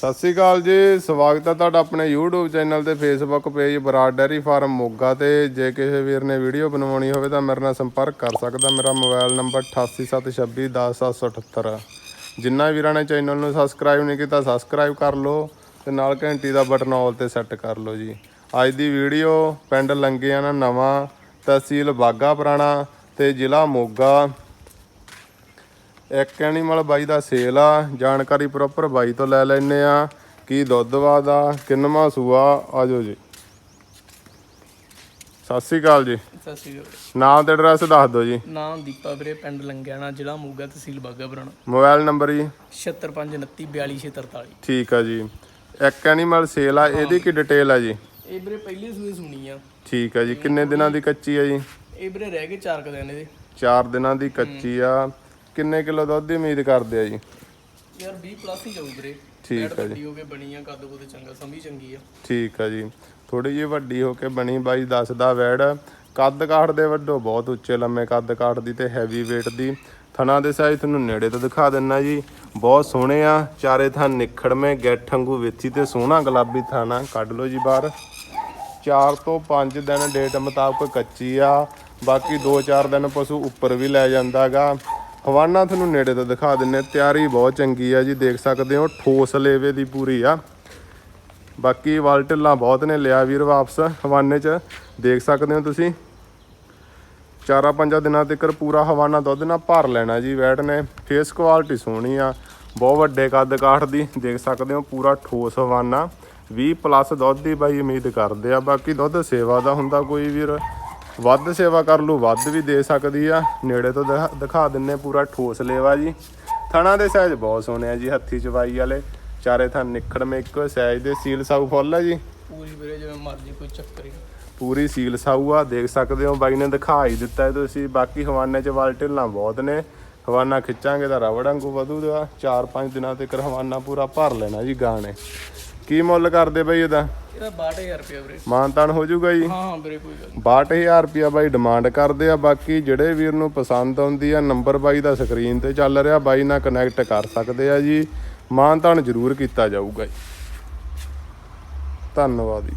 ਸਤਿ ਸ੍ਰੀ ਅਕਾਲ ਜੀ, ਸਵਾਗਤ ਹੈ ਤੁਹਾਡਾ ਆਪਣੇ YouTube ਚੈਨਲ ਤੇ Facebook page Brar dairy farm Moga ਤੇ। ਜੇ ਕਿਸੇ ਵੀਰ ਨੇ ਵੀਡੀਓ ਬਣਵਾਉਣੀ ਹੋਵੇ ਤਾਂ ਮੇਰੇ ਨਾਲ ਸੰਪਰਕ ਕਰ ਸਕਦਾ। ਮੇਰਾ ਮੋਬਾਈਲ ਨੰਬਰ 8876210778 ਜਿੰਨਾ ਵੀਰਾਂ ਨੇ ਚੈਨਲ ਨੂੰ ਸਬਸਕ੍ਰਾਈਬ ਨਹੀਂ ਕੀਤਾ ਸਬਸਕ੍ਰਾਈਬ ਕਰ ਲਓ ਤੇ ਨਾਲ ਘੰਟੀ ਦਾ ਬਟਨ ਆਲ ਤੇ ਸੈੱਟ ਕਰ ਲਓ ਜੀ। ਅੱਜ ਦੀ ਵੀਡੀਓ ਪਿੰਡ ਲੰਗਿਆਣਾ ਨਵਾਂ, ਤਹਿਸੀਲ ਬਾਗਾ ਪੁਰਾਣਾ ਤੇ ਜ਼ਿਲ੍ਹਾ ਮੋਗਾ। ਇੱਕ ਐਨੀਮਲ ਬਾਈ ਦਾ ਸੇਲ ਆ ਜਾਣਕਾਰੀ ਪ੍ਰੋਪਰ ਬਾਈ ਤੋਂ ਲੈ ਲੈਨੇ ਆ। ਕੀ ਦੁੱਧ ਵਾਦਾ ਕਿੰਨਵਾਂ ਸੂਆ ਆਜੋ ਜੀ। ਸਤਿ ਸ੍ਰੀ ਅਕਾਲ ਜੀ। ਸਤਿ ਸ਼੍ਰੀ ਅਕਾਲ। ਨਾਮ ਤੇ ਐਡਰੈਸ ਦੱਸ ਦਿਓ ਜੀ। ਨਾਮ ਦੀਪਾ ਵੀਰੇ ਪਿੰਡ ਲੰਗਿਆਣਾ ਜ਼ਿਲ੍ਹਾ ਮੋਗਾ ਤਹਿਸੀਲ ਬਾਗਾ ਪੁਰਾਣਾ। ਮੋਬਾਈਲ ਨੰਬਰ ਜੀ। 7529424643 ਠੀਕ ਆ ਜੀ। ਇੱਕ ਐਨੀਮਲ ਸੇਲ ਆ ਇਹਦੀ ਕੀ ਡਿਟੇਲ ਆ ਜੀ? ਇਹ ਵੀਰੇ ਪਹਿਲੀ ਸੂਈ ਸੁਣੀ ਆ। ਠੀਕ ਆ ਜੀ। ਕਿੰਨੇ ਦਿਨਾਂ ਦੀ ਕੱਚੀ ਆ ਜੀ? ਇਹ ਵੀਰੇ ਰਹਿ ਗਏ 4 ਦਿਨ ਇਹਦੇ। 4 ਦਿਨਾਂ ਦੀ ਕੱਚੀ ਆ। ਕਿੰਨੇ ਕਿਲੋ ਦੁੱਧ ਦੀ ਉਮੀਦ ਕਰਦੇ ਆ ਜੀ? ਯਾਰ 20 ਪਲੱਸ ਹੀ ਜਾਊ ਵੀਰੇ। ਠੀਕ ਆ ਜੀ। ਹੋ ਕੇ ਬਣੀ ਆ ਕੱਦ ਕੁੱਦ ਚੰਗਾ ਸਮੀ ਚੰਗੀ ਆ। ਠੀਕ ਆ ਜੀ। ਥੋੜੀ ਜਿਹੀ ਵੱਡੀ ਹੋ ਕੇ ਬਣੀ ਬਾਈ ਦੱਸਦਾ ਵੈੜ। ਕੱਦ ਕਾਠ ਦੇ ਵੱਡੋ ਬਹੁਤ ਉੱਚੇ ਲੰਮੇ ਕੱਦ ਕਾਠ ਦੀ ਤੇ ਹੈਵੀ weight ਦੀ। ਥਣਾ ਦੇ ਸਾਈਜ਼ ਤੁਹਾਨੂੰ ਨੇੜੇ ਤੋਂ ਦਿਖਾ ਦਿੰਨਾ ਜੀ। ਬਹੁਤ ਸੋਹਣੇ ਆ। ਚਾਰੇ ਥਣ ਨਿਖੜਵੇਂ ਗੱਠ ਵਾਂਗੂ ਵਿੱਚੀ ਤੇ ਸੋਹਣਾ ਗੁਲਾਬੀ ਥਾਣਾ। ਕੱਢ ਲਓ ਜੀ ਬਾਹਰ। 4 ਤੋਂ 5 ਦਿਨ ਡੇਟ ਮੁਤਾਬਕ ਕੱਚੀ ਆ। ਬਾਕੀ 2-4 ਦਿਨ ਪਸ਼ੂ ਉੱਪਰ ਵੀ ਲੈ ਜਾਂਦਾਗਾ। ਹਵਾਨਾ ਤੁਹਾਨੂੰ ਨੇੜੇ ਤੋਂ ਦਿਖਾ ਦਿੰਨੇ ਤਿਆਰੀ ਬਹੁਤ ਚੰਗੀ ਆ ਜੀ, ਦੇਖ ਸਕਦੇ ਹੋ, ਠੋਸ ਲੇਵੇ ਦੀ ਪੂਰੀ ਆ। ਬਾਕੀ ਵਾਲ ਢਿੱਲਾਂ ਬਹੁਤ ਨੇ, ਲਿਆ ਵੀਰ ਵਾਪਸ ਹਵਾਨੇ 'ਚ। ਦੇਖ ਸਕਦੇ ਹੋ ਤੁਸੀਂ। ਚਾਰਾਂ ਪੰਜਾਂ ਦਿਨਾਂ ਤੱਕ ਪੂਰਾ ਹਵਾਨਾ ਦੁੱਧ ਨਾਲ ਭਰ ਲੈਣਾ ਜੀ, ਵੈਟ ਨੇ। ਫੇਸ ਕੁਆਲਿਟੀ ਸੋਹਣੀ ਆ, ਬਹੁਤ ਵੱਡੇ ਕੱਦ ਕਾਠ ਦੀ। ਦੇਖ ਸਕਦੇ ਹੋ, ਪੂਰਾ ਠੋਸ ਹਵਾਨਾ। 20 ਪਲੱਸ ਦੁੱਧ ਦੀ ਬਾਈ ਉਮੀਦ ਕਰਦੇ ਆ। ਬਾਕੀ ਦੁੱਧ ਸੇਵਾ ਦਾ ਹੁੰਦਾ ਕੋਈ ਵੀਰ। ਵੱਧ ਸੇਵਾ ਕਰ ਲੂ ਵੱਧ ਵੀ ਦੇ ਸਕਦੀ ਆ। ਨੇੜੇ ਤੋਂ ਦਿਖਾ- ਦਿੰਨੇ ਪੂਰਾ ਠੋਸ ਲੇਵਾ ਜੀ। ਥਣਾ ਦੇ ਸਾਈਜ਼ ਬਹੁਤ ਸੋਹਣੇ ਆ ਜੀ ਹੱਥੀ ਚਵਾਈ ਵਾਲੇ। ਚਾਰੇ ਥਣ ਨਿਖੜਵੇਂ ਇੱਕੋ ਸਾਈਜ਼ ਦੇ ਸੀਲ ਸਾਊ ਫੁੱਲ ਆ ਜੀ। ਪੂਰੀ ਵੀਰੇ ਜਿਵੇਂ ਮਰਜ਼ੀ ਕੋਈ ਚੱਕਰ ਹੀ। ਨਹੀਂ। ਪੂਰੀ ਸੀਲ ਸਾਊ ਆ ਦੇਖ ਸਕਦੇ ਹੋ ਬਾਈ ਨੇ ਦਿਖਾ ਹੀ ਦਿੱਤਾ ਹੈ ਤੁਸੀਂ। ਬਾਕੀ ਹਵਾਨੇ 'ਚ ਵਾਲ ਢਿੱਲਾਂ ਬਹੁਤ ਨੇ। ਹਵਾਨਾ ਖਿੱਚਾਂਗੇ ਤਾਂ ਰਬੜ ਵਾਂਗੂ ਵਧੂਗਾ। 4-5 ਦਿਨਾਂ ਤੱਕ ਹਵਾਨਾ ਪੂਰਾ ਭਰ ਲੈਣਾ ਜੀ ਗਾਂ ਨੇ ਕੀ ਮੁੱਲ ਕਰਦੇ ਬਈ ਇਹਦਾ? ਇਹਦਾ 62000 ਰੁਪਏ ਵੀਰੇ। ਮਾਨਤਾਨ ਹੋ ਜਾਊਗਾ ਜੀ? ਹਾਂ ਵੀਰੇ ਕੋਈ ਗੱਲ ਨੀ। 62000 ਰੁਪਿਆ ਬਾਈ ਡਿਮਾਂਡ ਕਰਦੇ ਆ ਬਾਕੀ ਜਿਹੜੇ ਵੀਰ ਨੂੰ ਪਸੰਦ ਆਉਂਦੀ ਆ ਨੰਬਰ ਬਾਈ ਦਾ ਸਕਰੀਨ ਤੇ ਚੱਲ ਰਿਹਾ ਬਾਈ ਨਾਲ ਕਨੈਕਟ ਕਰ ਸਕਦੇ ਆ ਜੀ। ਮਾਨਤਾਨ ਜ਼ਰੂਰ ਕੀਤਾ ਜਾਊਗਾ ਜੀ। ਧੰਨਵਾਦ ਜੀ।